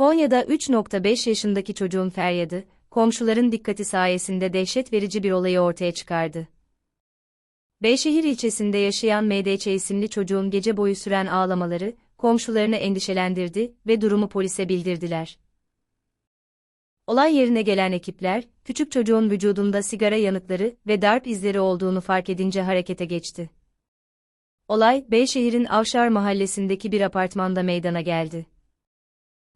Konya'da 3.5 yaşındaki çocuğun feryadı, komşuların dikkati sayesinde dehşet verici bir olayı ortaya çıkardı. Beyşehir ilçesinde yaşayan MDÇ isimli çocuğun gece boyu süren ağlamaları, komşularını endişelendirdi ve durumu polise bildirdiler. Olay yerine gelen ekipler, küçük çocuğun vücudunda sigara yanıkları ve darp izleri olduğunu fark edince harekete geçti. Olay, Beyşehir'in Avşar mahallesindeki bir apartmanda meydana geldi.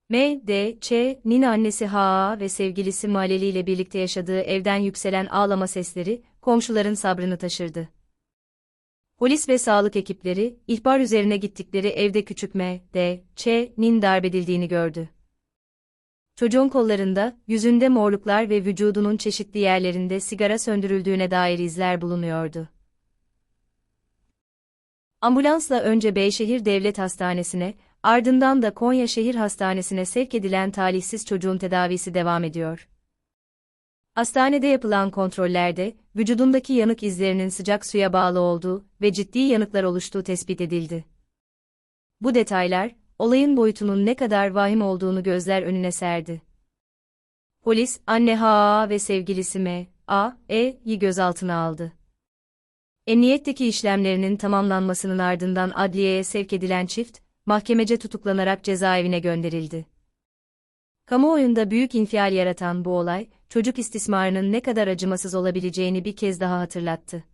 M. D. Ç.'nin annesi H.A. ve sevgilisi Maleli ile birlikte yaşadığı evden yükselen ağlama sesleri, komşuların sabrını taşırdı. Polis ve sağlık ekipleri, ihbar üzerine gittikleri evde küçük M. D. Ç.'nin darbedildiğini gördü. Çocuğun kollarında, yüzünde morluklar ve vücudunun çeşitli yerlerinde sigara söndürüldüğüne dair izler bulunuyordu. Ambulansla önce Beyşehir Devlet Hastanesi'ne, ardından da Konya Şehir Hastanesi'ne sevk edilen talihsiz çocuğun tedavisi devam ediyor. Hastanede yapılan kontrollerde, vücudundaki yanık izlerinin sıcak suya bağlı olduğu ve ciddi yanıklar oluştuğu tespit edildi. Bu detaylar, olayın boyutunun ne kadar vahim olduğunu gözler önüne serdi. Polis, anne H.A. ve sevgilisi M. A. E.'yi gözaltına aldı. Emniyetteki işlemlerinin tamamlanmasının ardından adliyeye sevk edilen çift, mahkemece tutuklanarak cezaevine gönderildi. Kamuoyunda büyük infial yaratan bu olay, çocuk istismarının ne kadar acımasız olabileceğini bir kez daha hatırlattı.